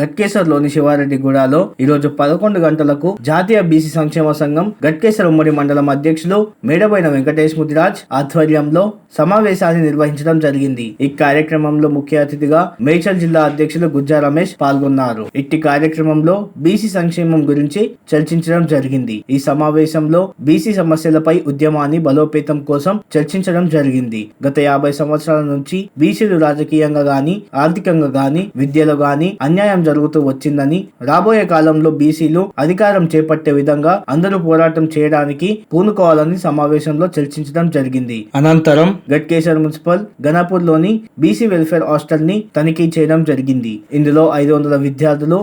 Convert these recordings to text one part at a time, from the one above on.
గట్కేసర్లోని శివారెడ్డిగూడలో ఈరోజు పదకొండు గంటలకు జాతీయ బీసీ సంక్షేమ సంఘం గట్కేసర్ ఉమ్మడి మండలం అధ్యక్షులు మేడబైన వెంకటేష్ ముదిరాజ్ ఆధ్వర్యంలో సమావేశాన్ని నిర్వహించడం జరిగింది. ఈ కార్యక్రమంలో ముఖ్య అతిథిగా మేడ్చల్ జిల్లా అధ్యక్షులు గుజ్జా రమేష్ పాల్గొన్నారు. ఇట్టి కార్యక్రమంలో బీసీ సంక్షేమం గురించి చర్చించడం జరిగింది. ఈ సమావేశంలో బీసీ సమస్యలపై ఉద్యమాన్ని బలోపేతం కోసం చర్చించడం జరిగింది. గత యాభై సంవత్సరాల నుంచి బీసీలు రాజకీయంగా గాని ఆర్థికంగా గాని విద్యలో గాని అన్యాయం జరుగుతూ వచ్చిందని రాబోయే కాలంలో బీసీలు అధికారం చేపట్టే విధంగా అందరూ పోరాటం చేయడానికి పూనుకోవాలని సమావేశంలో చర్చించడం జరిగింది. అనంతరం గట్కేశ్వర్ మున్సిపల్ గణపూర్లోని బీసీ వెల్ఫేర్ హాస్టల్ని తనిఖీ చేయడం జరిగింది. ఇందులో ఐదు వందల విద్యార్థులు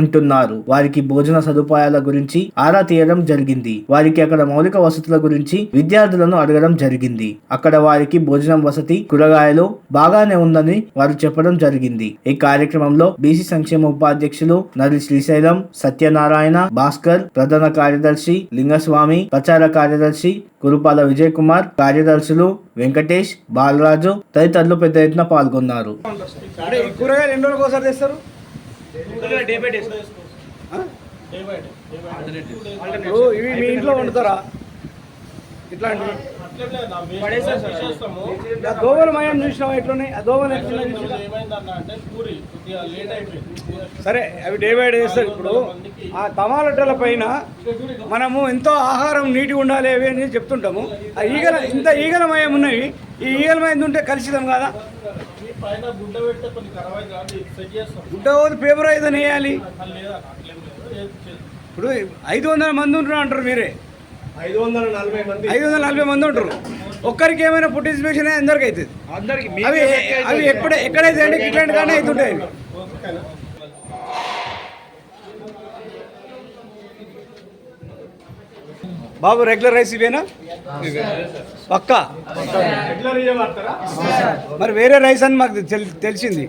ఉంటున్నారు. వారికి భోజన సదుపాయాల గురించి ఆరా తీయడం జరిగింది. వారికి అక్కడ మౌలిక వసతుల గురించి విద్యార్థులను అడగడం జరిగింది. అక్కడ వారికి భోజనం వసతి కూరగాయలు బాగానే ఉందని వారు చెప్పడం జరిగింది. ఈ కార్యక్రమంలో బీసీ సంక్షేమ ఉపాధ్యక్షులు నరి శ్రీశైలం సత్యనారాయణ భాస్కర్ ప్రధాన కార్యదర్శి లింగస్వామి ప్రచార కార్యదర్శి కురుపాల విజయ్ కుమార్ కార్యదర్శులు వెంకటేష్ బాలరాజు తదితరులు పెద్ద ఎత్తున పాల్గొన్నారు. ఇవి మీ ఇంట్లో వండుతారా? ఇట్లాంటివి ఆ దోవల మయం చూసినావా ఎట్లున్నాయి? ఆ దోవలు? సరే అవి డే బై డే చేస్తారు. ఇప్పుడు ఆ టమాటల పైన మనము ఎంతో ఆహారం నీటిగా ఉండాలి అవి అని చెప్తుంటాము. ఆ ఈగల ఇంత ఈగల మయం ఉన్నవి ఈ ఈగల మయం ఉంటే కలుషితం కాదా? పైన గుడ్డ పోతే పేపర్ అయితే వేయాలి. ఇప్పుడు ఐదు వందల మంది ఉంటున్నారు అంటారు మీరే. ఐదు వందల నలభై మంది. ఐదు వందల నలభై మంది ఉంటారు. ఒక్కరికి ఏమైనా ఫుడ్ ఇన్స్పెక్షన్ అందరికి అవుతుంది. అందరికి అవి అవి ఎప్పుడే ఎక్కడైతే అంటే ఇట్లాంటి కానీ అవుతుంటాయి అవి. బాబు రెగ్యులర్ రైస్ ఇవేనా? పక్కా? మరి వేరే రైస్ అని మాకు తెల్- తెలిసింది?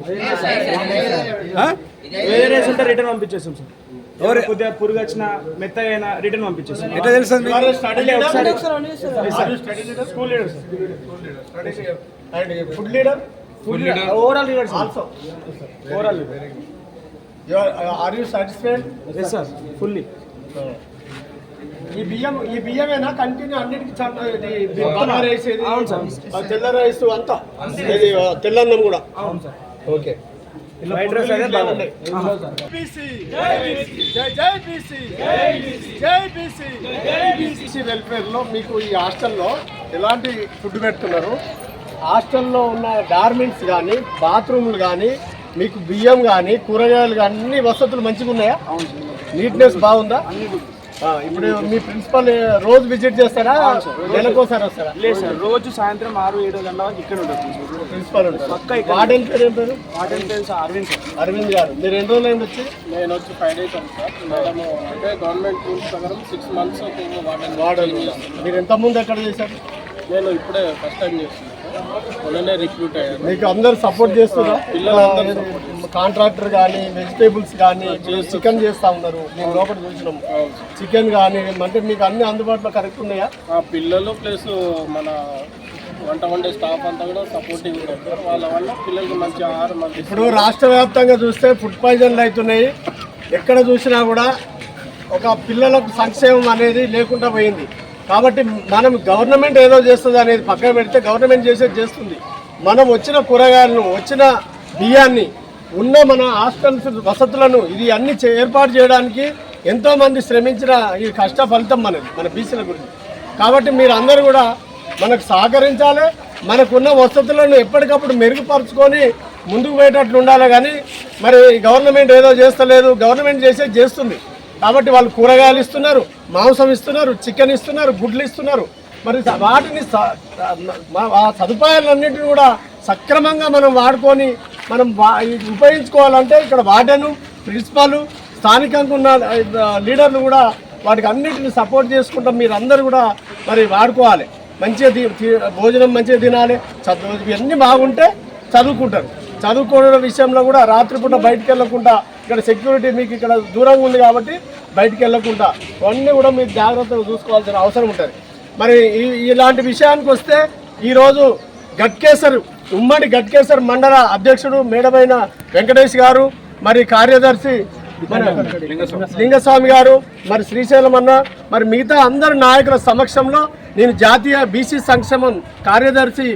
వేరే రైస్ ఉంటే రిటర్న్ పంపించేస్తాం సార్. ఎవరు- కొద్దిగా పురుగు వచ్చినా రిటర్న్ పంపించేస్తాం ఎట్లా school leader and food leader food leader overall leader also overall leader are you satisfied yes sir fully ఈ బియ్యం ఈ బియ్యమేనా? కంటిన్యూ అన్నిటికీ రైస్ అవును సార్. తెల్ల రైస్ అంతా? తెల్లన్నం కూడా? అవును సార్ ఓకే. వైట్ రైస్ అయితే బాగా బీసీ జై జై బీసీ జై బీసీ బీసీ. వెల్ఫేర్లో మీకు ఈ హాస్టల్లో ఎలాంటి ఫుడ్ పెడుతున్నారు? హాస్టల్లో ఉన్న గార్మెంట్స్ కానీ బాత్రూమ్లు కానీ మీకు బియ్యం కానీ కూరగాయలు కానీ అన్ని వసతులు మంచిగా ఉన్నాయా నీట్నెస్ బాగుందా? ఆ, ఇప్పుడు మీ ప్రిన్సిపల్ రోజు విజిట్ చేస్తారా? నెలకోసారి వస్తారా? లేదు సార్ రోజు సాయంత్రం ఆరు ఏడు గంటల వరకు ఇక్కడ ఉంటుంది ప్రిన్సిపల్. ఉంటారు. పక్కా ఇక్కడ. వార్డెన్ పేరు ఏం పేరు? వాటర్ పేరు సార్ అరవింద్ సార్. అరవింద్ గారు. మీరు ఎన్ని రోజులు అయింది వచ్చి? నేను వచ్చి ఫైవ్ డేస్ అవుతుంది సార్. మేడం అంటే గవర్నమెంట్ రూల్స్ ప్రకారం సిక్స్ మంత్స్ వార్డెన్ వార్డెన్ మీరు ఎంత ముందు ఎక్కడ చేశారు? నేను ఇప్పుడే ఫస్ట్ టైం చేస్తున్నాను మొన్ననే రిక్రూట్ అయ్యాను. మీకు అందరు సపోర్ట్ చేస్తున్నా పిల్లలందరూ కాంట్రాక్టర్ కానీ వెజిటేబుల్స్ కానీ చికెన్ చేస్తా ఉన్నారు. మేము లోపల చూసినాం. చికెన్ కానీ అంటే మీకు అన్ని అందుబాటులో కరెక్ట్ ఉన్నాయా? ఆ పిల్లలు ప్లస్ మన వంట వండే స్టాఫ్ అంతా కూడా ఉంటారు సార్ వాళ్ళ వల్ల పిల్లలకి మంచి ఆహారం ఇప్పుడు రాష్ట్ర వ్యాప్తంగా చూస్తే ఫుడ్ పాయిజన్లు అవుతున్నాయి. ఎక్కడ చూసినా కూడా ఒక పిల్లలకు సంక్షేమం అనేది లేకుండా పోయింది. కాబట్టి మనం గవర్నమెంట్ ఏదో చేస్తుంది అనేది పక్కన పెడితే గవర్నమెంట్ చేసేది చేస్తుంది. మనం వచ్చిన కూరగాయలను వచ్చిన బియ్యాన్ని ఉన్న మన హాస్టల్స్ వసతులను ఇది అన్ని చే- ఏర్పాటు చేయడానికి ఎంతో మంది శ్రమించిన ఈ కష్ట ఫలితం మనది మన బీసీల గురించి. కాబట్టి మీరు అందరూ కూడా మనకు సహకరించాలి. మనకున్న వసతులను ఎప్పటికప్పుడు మెరుగుపరుచుకొని ముందుకు పోయేటట్లు ఉండాలి కానీ మరి గవర్నమెంట్ ఏదో చేస్తలేదు గవర్నమెంట్ చేసే చేస్తుంది. కాబట్టి వాళ్ళు కూరగాయలు ఇస్తున్నారు మాంసం ఇస్తున్నారు చికెన్ ఇస్తున్నారు గుడ్లు ఇస్తున్నారు. మరి వాటిని సదుపాయాలన్నింటినీ కూడా సక్రమంగా మనం వాడుకొని మనం వా- ఉపయోగించుకోవాలంటే ఇక్కడ వార్డెను ప్రిన్సిపాల్ స్థానికంగా ఉన్న లీడర్లు కూడా వాటికి అన్నిటిని సపోర్ట్ చేసుకుంటాం. మీరు అందరూ కూడా మరి వాడుకోవాలి. మంచిగా తి- భోజనం మంచిగా తినాలి. చదువు ఇవన్నీ బాగుంటే చదువుకుంటారు. చదువుకోవడం విషయంలో కూడా రాత్రిపూట బయటికి వెళ్ళకుండా ఇక్కడ సెక్యూరిటీ మీకు ఇక్కడ దూరంగా ఉంది కాబట్టి బయటికి వెళ్ళకుండా ఇవన్నీ కూడా మీరు జాగ్రత్తగా చూసుకోవాల్సిన అవసరం ఉంటుంది. మరి ఈ- ఇలాంటి విషయానికి వస్తే ఈరోజు గట్కేసర్ ఉమ్మడి గట్కేశ్వర్ మండల అధ్యక్షుడు మేడమైన వెంకటేష్ గారు మరి కార్యదర్శి మన లింగస్వామి గారు మరి శ్రీశైలం అన్న మరి మిగతా అందరు నాయకుల సమక్షంలో నేను జాతీయ బీసీ సంక్షేమం కార్యదర్శి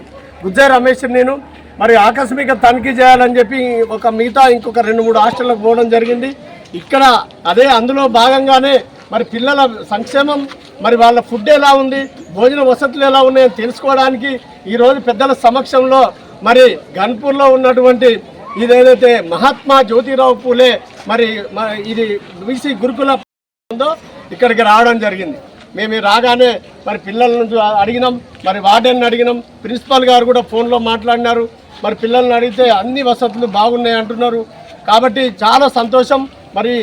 గుజ్జా రమేష్ నేను మరి ఆకస్మిక తనిఖీ చేయాలని చెప్పి ఒక మిగతా ఇంకొక రెండు మూడు హాస్టళ్ళకు పోవడం జరిగింది. ఇక్కడ అదే అందులో భాగంగానే మరి పిల్లల సంక్షేమం మరి వాళ్ళ ఫుడ్ ఎలా ఉంది భోజన వసతులు ఎలా ఉన్నాయని తెలుసుకోవడానికి ఈరోజు పెద్దల సమక్షంలో మరి గన్పూర్లో ఉన్నటువంటి ఇదేదైతే మహాత్మా జ్యోతిరావు పూలే మరి మ- ఇది బీసీ గురుకుల ఉందో ఇక్కడికి రావడం జరిగింది. మేము రాగానే మరి పిల్లలను అడిగినాం మరి వార్డెన్ అడిగినాం ప్రిన్సిపాల్ గారు కూడా ఫోన్లో మాట్లాడినారు. మరి పిల్లల్ని అడిగితే అన్ని వసతులు బాగున్నాయి అంటున్నారు. కాబట్టి చాలా సంతోషం. మరి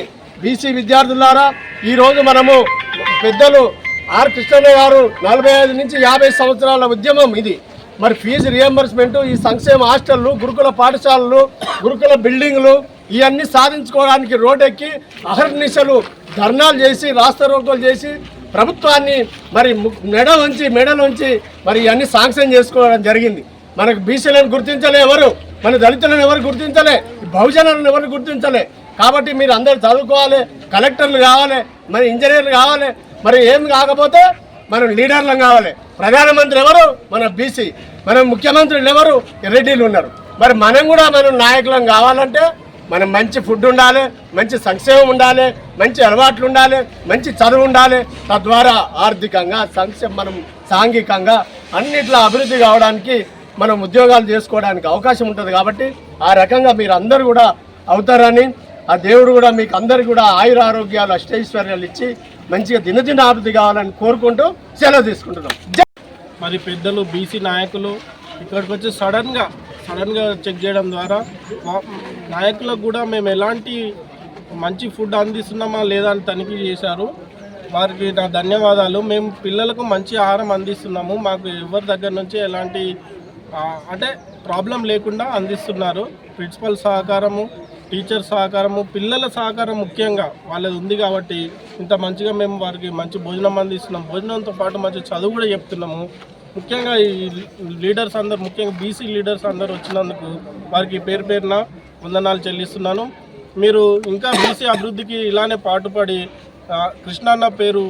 బీసీ విద్యార్థులారా ఈరోజు మనము పెద్దలు ఆర్ కృష్ణయ్య గారు నలభై ఐదు నుంచి యాభై సంవత్సరాల ఉద్యమం ఇది. మరి ఫీజు రియంబర్స్మెంట్ ఈ సంక్షేమ హాస్టళ్ళు గురుకుల పాఠశాలలు గురుకుల బిల్డింగ్లు ఇవన్నీ సాధించుకోవడానికి రోడ్డెక్కి అహర్నిశలు ధర్నాలు చేసి రాస్తారోకోలు చేసి ప్రభుత్వాన్ని మరి మెడ ఉంచి మెడలోంచి మరి ఇవన్నీ శాంక్షన్ చేసుకోవడం జరిగింది. మనకు బీసీలను గుర్తించలే ఎవరు మన దళితులను ఎవరు గుర్తించలే బహుజనులను ఎవరు గుర్తించలే. కాబట్టి మీరు అందరు చదువుకోవాలి కలెక్టర్లు కావాలి మరి ఇంజనీర్లు కావాలి మరి ఏం కాకపోతే మనం లీడర్లం కావాలి. ప్రధానమంత్రి ఎవరు? మన బీసీ మన ముఖ్యమంత్రులు ఎవరు? రెడ్డిలు ఉన్నారు. మరి మనం కూడా మనం నాయకులం కావాలంటే మనం మంచి ఫుడ్ ఉండాలి మంచి సంక్షేమం ఉండాలి మంచి అలవాట్లు ఉండాలి మంచి చదువు ఉండాలి. తద్వారా ఆర్థికంగా సంక్షేమం మనం సాంఘికంగా అన్నిట్లా అభివృద్ధి కావడానికి మనం ఉద్యోగాలు చేసుకోవడానికి అవకాశం ఉంటుంది కాబట్టి ఆ రకంగా మీరు అందరూ కూడా అవుతారని ఆ దేవుడు కూడా మీకు అందరు కూడా ఆయుర ఆరోగ్యాలు అష్టైశ్వర్యాలు ఇచ్చి మంచిగా దినదిన అభివృద్ధి కావాలని కోరుకుంటూ సెలవు తీసుకుంటున్నాం. మరి పెద్దలు బీసీ నాయకులు ఇక్కడికి వచ్చి సడన్గా సడన్గా చెక్ చేయడం ద్వారా నాయకులకు కూడా మేము ఎలాంటి మంచి ఫుడ్ అందిస్తున్నామా లేదా అని తనిఖీ చేశారు. వారికి నా ధన్యవాదాలు. మేము పిల్లలకు మంచి ఆహారం అందిస్తున్నాము. మాకు ఎవరి దగ్గర నుంచి ఎలాంటి అంటే ప్రాబ్లం లేకుండా అందిస్తున్నారు. ప్రిన్సిపల్ సహకారము టీచర్ సహకారము పిల్లల సహకారం ముఖ్యంగా వాళ్ళది ఉంది కాబట్టి ఇంత మంచిగా మేము వారికి మంచి భోజనం అందిస్తున్నాం. భోజనంతో పాటు మంచి చదువు కూడా చెప్తున్నాము. ముఖ్యంగా ఈ లీడర్స్ అందరు ముఖ్యంగా బీసీ లీడర్స్ అందరు వచ్చినందుకు వారికి పేరు పేరున వందనాలు చెల్లిస్తున్నాను. మీరు ఇంకా బీసీ అభివృద్ధికి ఇలానే పాటుపడి కృష్ణాన్న పేరు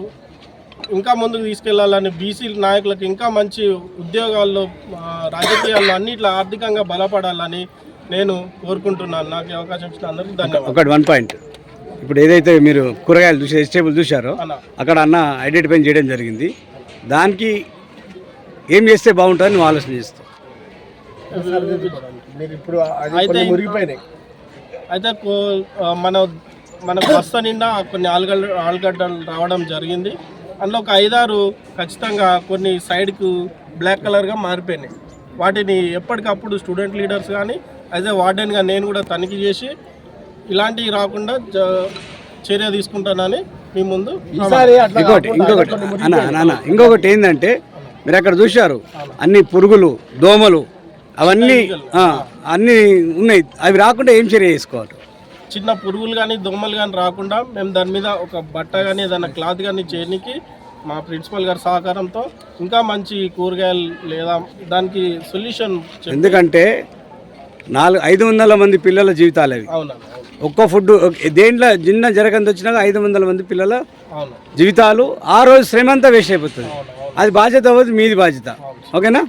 ఇంకా ముందుకు తీసుకెళ్ళాలని బీసీ నాయకులకు ఇంకా మంచి ఉద్యోగాల్లో రాజకీయాల్లో అన్నిట్లో ఆర్థికంగా బలపడాలని నేను కోరుకుంటున్నాను. నాకు ఈ అవకాశం ఇచ్చిన అందరికీ ధన్యవాదాలు. ఒకటి వన్ పాయింట్ ఇప్పుడు ఏదైతే మీరు కూరగాయలు చూసి వెజిటేబుల్ చూశారో అన్న. అక్కడ అన్న ఐడెంటిఫై చేయడం జరిగింది. దానికి ఏం చేస్తే బాగుంటుందని నువ్వు ఆలోచన చేస్తావు? మీరు ఇప్పుడు అది అయితే కొన్ని మురిగిపోయినాయి. అయితే కో- ఆ, మన మనకు బస్తా నిండా కొన్ని ఆలుగడ్డ ఆలుగడ్డలు రావడం జరిగింది. అందులో ఒక ఐదారు ఖచ్చితంగా కొన్ని సైడ్కు బ్లాక్ కలర్గా మారిపోయినాయి. వాటిని ఎప్పటికప్పుడు స్టూడెంట్ లీడర్స్ కానీ అయితే వార్డెన్గా నేను కూడా తనిఖీ చేసి ఇలాంటివి రాకుండా చర్య తీసుకుంటానని మీ ముందు ఇంకోటి ఇంకొకటి అన్న ఇంకొకటి ఏంటంటే మీరు అక్కడ చూశారు? అన్ని పురుగులు దోమలు అవన్నీ అన్నీ ఉన్నాయి. అవి రాకుండా ఏం చర్య చేసుకోవాలి? చిన్న పురుగులు కానీ దోమలు కానీ రాకుండా మేము దాని మీద ఒక బట్ట కానీ ఏదైనా క్లాత్ కానీ చేయడానికి మా ప్రిన్సిపల్ గారి సహకారంతో ఇంకా మంచి కూరగాయలు లేదా దానికి సొల్యూషన్ ఎందుకంటే నాలుగు ఐదు వందల మంది పిల్లల జీవితాలు అవి. ఒక్క ఫుడ్ దేంట్లో చిన్న జరగంది వచ్చినాక ఐదు వందల మంది పిల్లల జీవితాలు ఆ రోజు శ్రమ అంతా వేస్ట్ అయిపోతుంది. అది బాధ్యత అవ్వదు మీది బాధ్యత. ఓకేనా?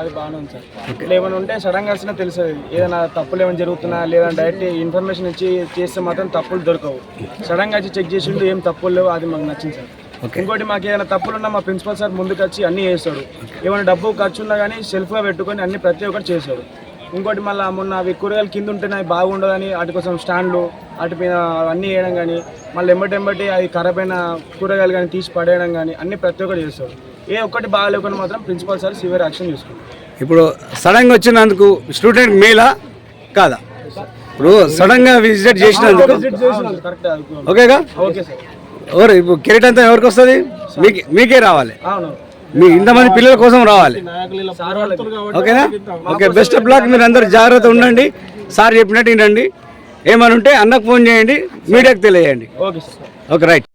అది బాగానే ఉంది సార్. ఇట్లా ఏమైనా ఉంటే సడన్గా వచ్చినా తెలుస్తుంది. ఏదైనా తప్పులు ఏమైనా జరుగుతున్నా లేదా డైరెక్ట్ ఇన్ఫర్మేషన్ ఇచ్చి చేస్తే మాత్రం తప్పులు దొరకవు. సడన్గా వచ్చి చెక్ చేసిండు ఏం తప్పులు లేవు అది మాకు నచ్చింది సార్. ఇంకోటి మాకు ఏదైనా తప్పులు ఉన్నా మా ప్రిన్సిపల్ సార్ ముందుకు వచ్చి అన్ని చేస్తాడు. ఏమైనా డబ్బు ఖర్చు ఉన్నా కానీ సెల్ఫ్గా పెట్టుకొని అన్ని ప్రతి ఒక్కటి చేశాడు ఇంకోటి మళ్ళీ మొన్న అవి కూరగాయలు కింద ఉంటేనే అవి బాగుండదని వాటి కోసం స్టాండ్లు వాటి పైన అన్నీ వేయడం కానీ మళ్ళీ ఎంబటి ఎంబటి అది ఖరాబ్ అయిన కూరగాయలు కానీ తీసి పడేయడం కానీ అన్ని ప్రతి ఒక్కటి చేస్తాడు ఏ ఒక్కటి బాగాలేకుండా మాత్రం ప్రిన్సిపల్ సార్ సివియర్ యాక్షన్ తీసుకుంటాడు ఇప్పుడు సడన్గా వచ్చినందుకు స్టూడెంట్ మేలా? కాదా? ఇప్పుడు సడన్గా విజిట్ చేసినందుకు? కరెక్ట్ ఓకేగా? ఓకే సార్ ఎవరు ఇప్పుడు కెరీట్ అంతా ఎవరికి వస్తుంది? మీకే మీకే రావాలి. అవును. మీ ఇంతమంది పిల్లల కోసం రావాలి. ఓకేనా? ఓకే బెస్ట్ ఆఫ్ లక్ మీరు అందరు జాగ్రత్త ఉండండి. సార్ చెప్పినట్టు వినండి. ఏమని ఉంటే అన్నకు ఫోన్ చేయండి. మీడియాకి తెలియజేయండి. Okay right